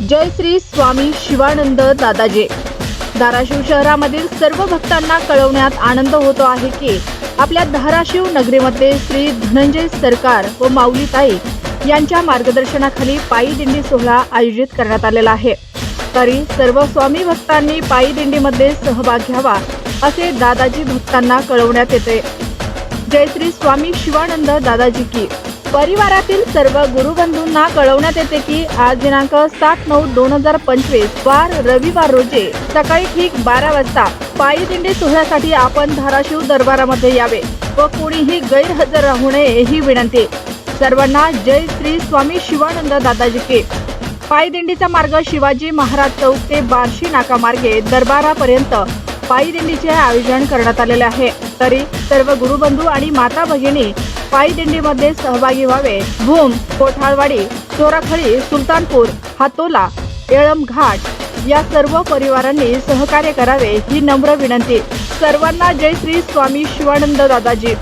जय श्री स्वामी शिवानंद दादाजे. धाराशिव शहरामधील सर्व भक्तांना कळवण्यात आनंद होतो आहे की आपल्या धाराशिव नगरीमध्ये श्री धनंजय सरकार व माऊलीताई यांच्या मार्गदर्शनाखाली पायी दिंडी सोहळा आयोजित करण्यात आलेला आहे. तरी सर्व स्वामी भक्तांनी पायी दिंडीमध्ये सहभाग घ्यावा असे दादाजी भक्तांना कळवण्यात येते. जयश्री स्वामी शिवानंद दादाजी की. परिवारातील सर्व गुरुबंधूंना कळवण्यात येते की आज दिनांक सात नऊ दोन हजार पंचवीस वार रविवार रोजी सकाळी ठीक बारा वाजता पायी दिंडी सोहळ्यासाठी आपण धाराशिव दरबारामध्ये यावे व कोणीही गैरहजर राहू नये ही विनंती. सर्वांना जय श्री स्वामी शिवानंद दादाजी के पायदिंडीचा मार्ग शिवाजी महाराज चौक ते बार्शी नाका मार्गे दरबारापर्यंत पायी दिंडीचे आयोजन करण्यात आलेले आहे. तरी सर्व गुरुबंधू आणि माता भगिनी पायी दिंडीमध्ये सहभागी व्हावे. भूम कोठाळवाडी चोराखळी सुलतानपूर हातोला येळम घाट या सर्व परिवारांनी सहकार्य करावे ही नम्र विनंती. सर्वांना जय श्री स्वामी शिवानंद दादाजी.